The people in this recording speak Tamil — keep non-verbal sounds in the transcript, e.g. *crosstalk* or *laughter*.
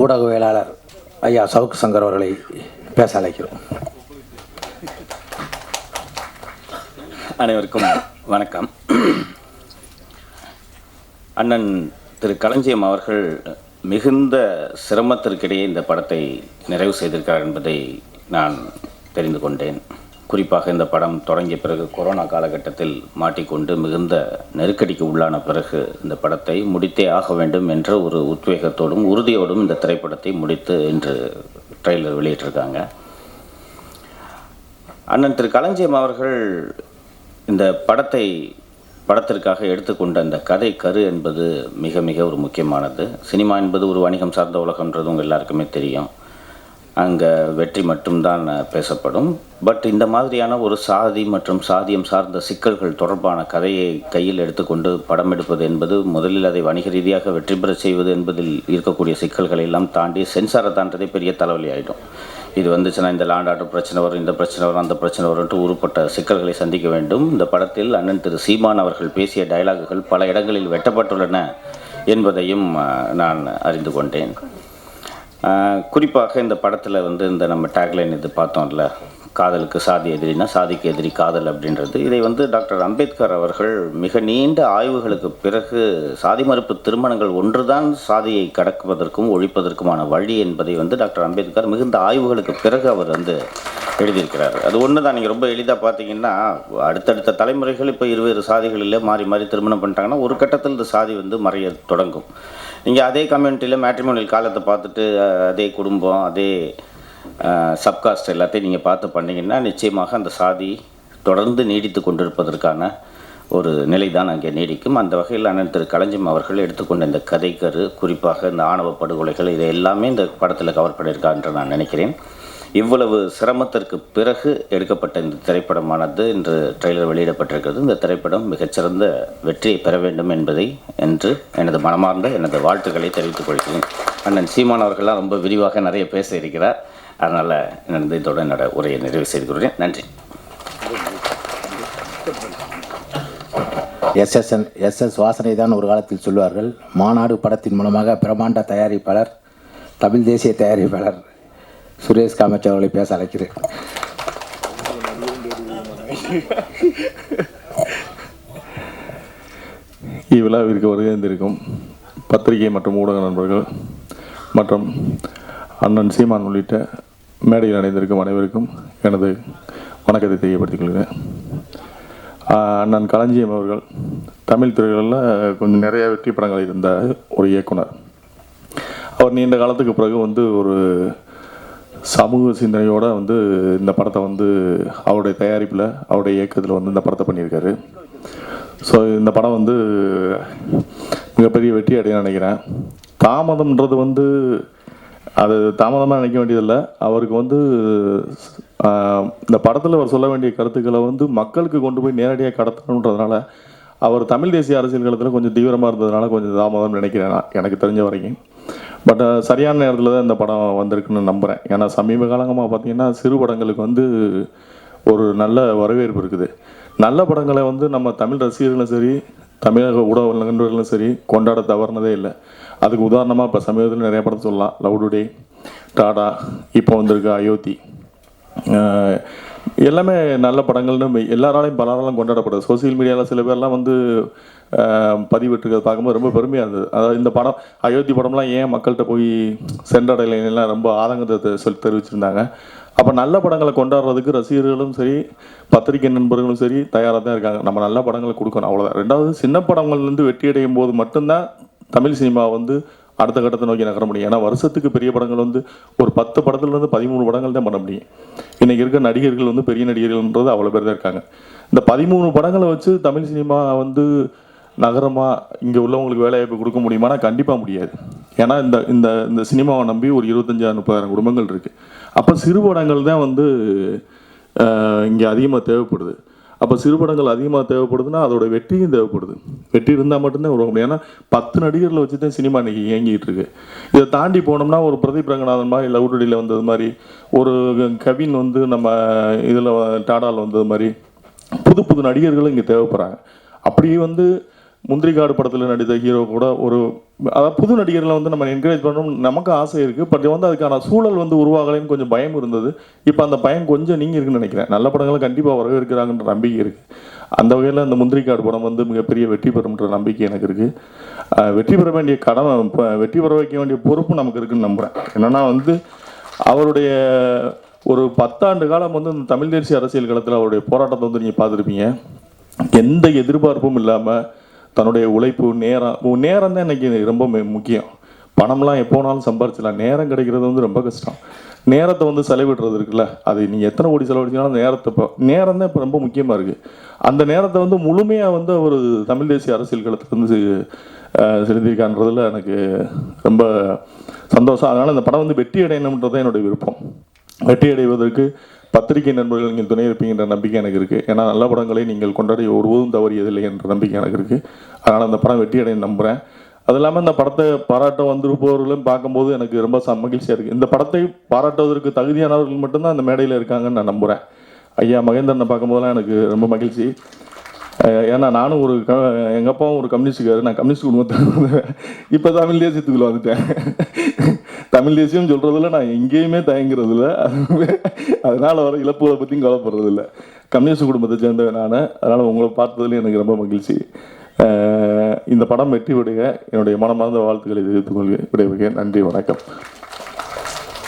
ஊடகவியலாளர் ஐயா சவுக்கு சங்கர் அவர்களை பேச அழைக்கிறோம். அனைவருக்கும் வணக்கம். அண்ணன் திரு களஞ்சியம் அவர்கள் மிகுந்த சிரமத்திற்கிடையே இந்த படத்தை நிறைவு செய்திருக்கிறார் என்பதை நான் தெரிந்து கொண்டேன். குறிப்பாக இந்த படம் தொடங்கிய பிறகு கொரோனா காலகட்டத்தில் மாட்டிக்கொண்டு மிகுந்த நெருக்கடிக்கு உள்ளான பிறகு இந்த படத்தை முடித்தே ஆக வேண்டும் என்ற ஒரு உத்வேகத்தோடும் உறுதியோடும் இந்த திரைப்படத்தை முடித்து இன்று ட்ரெய்லர் வெளியிட்டிருக்காங்க. அண்ணன் திரு. களஞ்சியம் அவர்கள் இந்த படத்தை படத்திற்காக எடுத்துக்கொண்ட அந்த கதை கரு என்பது மிக மிக ஒரு முக்கியமானது. சினிமா என்பது ஒரு வணிகம் சார்ந்த உலகன்றது உங்கள் எல்லாருக்குமே தெரியும். அங்கே வெற்றி மட்டும்தான் பேசப்படும். பட் இந்த மாதிரியான ஒரு சாதி மற்றும் சாதியம் சார்ந்த சிக்கல்கள் தொடர்பான கதையை கையில் எடுத்துக்கொண்டு படம் எடுப்பது என்பது முதலில் அதை வணிக ரீதியாக வெற்றி பெற செய்வது என்பதில் இருக்கக்கூடிய சிக்கல்களை எல்லாம் தாண்டி சென்சாரை தாண்டதே பெரிய தலைவலி ஆகிடும் இது வந்துச்சுன்னா இந்த லாண்ட் ஆர்டர் பிரச்சனை வரும் இந்த பிரச்சனை வரும் அந்த பிரச்சனை வரும்ட்டு உருப்பட்ட சிக்கல்களை சந்திக்க வேண்டும். இந்த படத்தில் அண்ணன் திரு சீமான் அவர்கள் பேசிய டைலாகுகள் பல இடங்களில் வெட்டப்பட்டுள்ளன என்பதையும் நான் அறிந்து கொண்டேன். குறிப்பாக இந்த படத்தில் வந்து இந்த நம்ம டேக்லைன் இது பார்த்தோம்ல காதலுக்கு சாதி எதிரினா சாதிக்கு எதிரி காதல் அப்படின்றது. இதை வந்து டாக்டர் அம்பேத்கர் அவர்கள் மிக நீண்ட ஆய்வுகளுக்கு பிறகு சாதி மறுப்பு திருமணங்கள் ஒன்றுதான் சாதியை கடக்குவதற்கும் ஒழிப்பதற்குமான வழி என்பதை வந்து டாக்டர் அம்பேத்கர் மிகுந்த ஆய்வுகளுக்கு பிறகு அவர் வந்து எழுதியிருக்கிறார். அது ஒன்று தான் நீங்கள் ரொம்ப எளிதாக பார்த்தீங்கன்னா அடுத்தடுத்த தலைமுறைகள் இப்போ இருவேறு சாதிகளில் மாறி மாறி திருமணம் பண்ணிட்டாங்கன்னா ஒரு கட்டத்தில் இந்த சாதி வந்து மறைய தொடங்கும். நீங்கள் அதே கம்யூனிட்டியில் மேட்ரிமோனியல் காலத்தை பார்த்துட்டு அதே குடும்பம் அதே சப்காஸ்ட் எல்லாத்தையும் நீங்கள் பார்த்து பண்ணிங்கன்னா நிச்சயமாக அந்த சாதி தொடர்ந்து நீடித்து கொண்டிருப்பதற்கான ஒரு நிலை தான் அங்கே நீடிக்கும். அந்த வகையில் அண்ணன் திரு. களஞ்சியம் அவர்கள் எடுத்துக்கொண்ட இந்த கதைக்கரு குறிப்பாக இந்த ஆணவ படுகொலைகள் இதை எல்லாமே இந்த படத்தில் கவர் பண்ணியிருக்கா என்று நான் நினைக்கிறேன். இவ்வளவு சிரமத்திற்கு பிறகு எடுக்கப்பட்ட இந்த திரைப்படமானது இன்று ட்ரெய்லர் வெளியிடப்பட்டிருக்கிறது. இந்த திரைப்படம் மிகச்சிறந்த வெற்றியை பெற வேண்டும் என்பதை என்று எனது மனமார்ந்த எனது வாழ்த்துக்களை தெரிவித்துக் கொள்கிறேன். அண்ணன் சீமான் அவர்கள்லாம் ரொம்ப விரிவாக நிறைய பேச இருக்கிறார். அதனால் எனது இதோட என்னோட உரையை நிறைவு செய்து கொள்கிறேன். நன்றி. எஸ்எஸ்என் எஸ்எஸ் வாசனை தான் ஒரு காலத்தில் சொல்வார்கள். மாநாடு படத்தின் மூலமாக பிரமாண்ட தயாரிப்பாளர் தமிழ் தேசிய தயாரிப்பாளர் சுரேஷ் காமச்சி அவர்களை பேச அழைக்கிறேன். *laughs* இவ்விழாவிற்கு வருகைந்திருக்கும் பத்திரிகை மற்றும் ஊடக நண்பர்கள் மற்றும் அண்ணன் சீமான் உள்ளிட்ட மேடையில் அடைந்திருக்கும் அனைவருக்கும் எனது வணக்கத்தை தெரியப்படுத்திக் கொள்கிறேன். அண்ணன் களஞ்சியம் அவர்கள் தமிழ் துறைகளில் கொஞ்சம் நிறைய வெற்றி படங்கள் இருந்த ஒரு இயக்குனர். அவர் நீண்ட காலத்துக்கு பிறகு வந்து ஒரு சமூக சிந்தனையோடு வந்து இந்த படத்தை வந்து அவருடைய தயாரிப்பில் அவருடைய இயக்கத்தில் வந்து இந்த படத்தை பண்ணியிருக்காரு. ஸோ இந்த படம் வந்து மிகப்பெரிய வெற்றி அடைய நினைக்கிறேன். தாமதம்ன்றது வந்து அது தாமதமாக நினைக்க வேண்டியதில்லை. அவருக்கு வந்து இந்த படத்தில் அவர் சொல்ல வேண்டிய கருத்துக்களை வந்து மக்களுக்கு கொண்டு போய் நேரடியாக கடத்தணுன்றதுனால அவர் தமிழ் தேசிய அரசியல் களத்தில் கொஞ்சம் தீவிரமாக இருந்ததுனால கொஞ்சம் தாமதம் நினைக்கிறேன் நான், எனக்கு தெரிஞ்ச வரைக்கும். பட் சரியான நேரத்தில் தான் இந்த படம் வந்திருக்குன்னு நம்புகிறேன் ஏன்னா சமீப காலங்கமாக பார்த்தீங்கன்னா சிறு படங்களுக்கு வந்து ஒரு நல்ல வரவேற்பு இருக்குது. நல்ல படங்களை வந்து நம்ம தமிழ் ரசிகர்களும் சரி தமிழக ஊடக நண்பர்களும் சரி கொண்டாட தவறுனதே இல்லை. அதுக்கு உதாரணமாக இப்போ சமீபத்தில் நிறைய படம் சொல்லலாம். லவ் டுடே டாடா இப்போ வந்திருக்கு அயோத்தி எல்லாமே நல்ல படங்கள்னு மெய்- எல்லாராலையும் பலராலும் கொண்டாடப்படுது. சோசியல் மீடியாவில் சில பேர்லாம் வந்து ஆஹ் பார்க்கும்போது ரொம்ப பெருமையாக இருந்தது. அதாவது இந்த படம் அயோத்தி படம்லாம் ஏன் மக்கள்கிட்ட போய் சென்றடையலாம் ரொம்ப ஆதங்கத்தை சொல்லி தெரிவிச்சிருந்தாங்க. அப்போ நல்ல படங்களை கொண்டாடுறதுக்கு ரசிகர்களும் சரி பத்திரிகை நண்பர்களும் சரி தயாராக தான் இருக்காங்க. நம்ம நல்ல படங்களை கொடுக்கணும் அவ்வளோதான் ரெண்டாவது சின்ன படங்கள்லேருந்து வெற்றி அடையும் போது மட்டும்தான் தமிழ் சினிமா வந்து அடுத்த கட்டத்தை நோக்கி நகர முடியும். ஏன்னா வருஷத்துக்கு பெரிய படங்கள் வந்து ஒரு பத்து படத்துலேருந்து பதிமூணு படங்கள் தான் பண்ண முடியும். இன்றைக்கி இருக்க நடிகர்கள் வந்து பெரிய நடிகர்கள்ன்றது அவ்வளோ பேர் தான் இருக்காங்க. இந்த பதிமூணு படங்களை வச்சு தமிழ் சினிமா வந்து நகரமாக இங்கே உள்ளவங்களுக்கு வேலைவாய்ப்பு கொடுக்க முடியுமானா கண்டிப்பாக முடியாது. ஏன்னா இந்த இந்த இந்த சினிமாவை நம்பி ஒரு இருபத்தஞ்சாயிரம் முப்பதாயிரம் குடும்பங்கள் இருக்குது அப்போ சிறு படங்கள் தான் வந்து இங்கே அதிகமாக தேவைப்படுது. அப்போ சிறுபடங்கள் அதிகமாக தேவைப்படுதுன்னா அதோட வெற்றியும் தேவைப்படுது. வெற்றி இருந்தால் மட்டும்தான் உருவாக்க முடியும். ஏன்னா பத்து நடிகர்களை வச்சு தான் சினிமா இன்றைக்கி இயங்கிட்டு இருக்கு. இதை தாண்டி போனோம்னா ஒரு பிரதீப் ரங்கநாதன் மாதிரி லவுடடியில் வந்தது மாதிரி ஒரு கவின் வந்து நம்ம இதில் டாடாவில் வந்தது மாதிரி புது புது நடிகர்களும் இங்கே தேவைப்படுறாங்க. அப்படியே வந்து முந்திரி காடு படத்தில் நடித்த ஹீரோ கூட ஒரு அதாவது புது நடிகர்களை வந்து நம்ம என்கரேஜ் பண்ணணும் நமக்கு ஆசை இருக்குது பட் வந்து அதுக்கான சூழல் வந்து உருவாகலைன்னு கொஞ்சம் பயம் இருந்தது. இப்போ அந்த பயம் கொஞ்சம் நீங்கள் இருக்குன்னு நினைக்கிறேன். நல்ல படங்களும் கண்டிப்பாக வரவேற்கிறாங்கன்ற நம்பிக்கை இருக்குது அந்த வகையில் அந்த முந்திரிக்காடு படம் வந்து மிகப்பெரிய வெற்றி பெறும்ன்ற நம்பிக்கை எனக்கு இருக்குது வெற்றி பெற வேண்டிய கடமை இப்போ வெற்றி பெற வைக்க வேண்டிய பொறுப்பு நமக்கு இருக்குன்னு நம்புகிறேன் என்னென்னா வந்து அவருடைய ஒரு பத்தாண்டு காலம் வந்து இந்த தமிழ் தேசிய அரசியல் களத்தில் அவருடைய போராட்டத்தை வந்து நீங்கள் பார்த்துருப்பீங்க. எந்த எதிர்பார்ப்பும் இல்லாமல் தன்னுடைய உழைப்பு நேரம் நேரம் தான் இன்னைக்கு ரொம்ப முக்கியம். பணம்லாம் எப்போனாலும் சம்பாரிச்சிடலாம். நேரம் கிடைக்கிறது வந்து ரொம்ப கஷ்டம். நேரத்தை வந்து செலவிடுறது இருக்குல்ல அது நீ எத்தனை கோடி செலவழிச்சாலும் நேரத்தை இப்போ நேரம் தான் இப்போ ரொம்ப முக்கியமாக இருக்குது அந்த நேரத்தை வந்து முழுமையாக வந்து ஒரு தமிழ் தேசிய அரசியல் களத்துக்கு வந்து அஹ், எனக்கு ரொம்ப சந்தோஷம். அதனால் இந்த படம் வந்து வெற்றி அடையணுன்றது தான் என்னுடைய விருப்பம். வெற்றி அடைவதற்கு பத்திரிகை நண்பர்கள் நீங்கள் துணை இருப்பீங்கன்ற நம்பிக்கை எனக்கு இருக்குது ஏன்னா நல்ல படங்களை நீங்கள் கொண்டாடி ஒருபோதும் தவறியதில்லை என்ற நம்பிக்கை எனக்கு இருக்குது அதனால் அந்த படம் வெற்றி அடைய நம்புகிறேன் அது இல்லாமல் இந்த படத்தை பாராட்ட வந்திருப்பவர்களும் பார்க்கும்போது எனக்கு ரொம்ப ச மகிழ்ச்சியாக இருக்குது இந்த படத்தை பாராட்டுவதற்கு தகுதியானவர்கள் மட்டும்தான் அந்த மேடையில் இருக்காங்கன்னு நான் நம்புகிறேன் ஐயா மகேந்திரனை பார்க்கும்போதெல்லாம் எனக்கு ரொம்ப மகிழ்ச்சி. ஏன்னா நானும் ஒரு க எங்கள் அப்பாவும் ஒரு கம்யூனிஸ்டுக்காரு நான் கம்யூனிஸ்ட் குடும்பத்தை இப்போ தமிழ் தேசியத்துக்குள்ளே வந்துட்டேன். தமிழ் தேசியம் சொல்கிறதுல நான் எங்கேயுமே தயங்குறதில்ல. அதனால் வர இழப்புகளை பற்றியும் கவலைப்படுறதில்ல. கம்யூனிஸ்ட் குடும்பத்தை சேர்ந்தவன் நான். அதனால் உங்களை பார்த்ததுலேயும் எனக்கு ரொம்ப மகிழ்ச்சி. இந்த படம் வெற்றி விடுக என்னுடைய மனமார்ந்த வாழ்த்துக்களை தெரிவித்துக் கொள்கிறேன். விடைபெறுகிறேன். நன்றி வணக்கம்.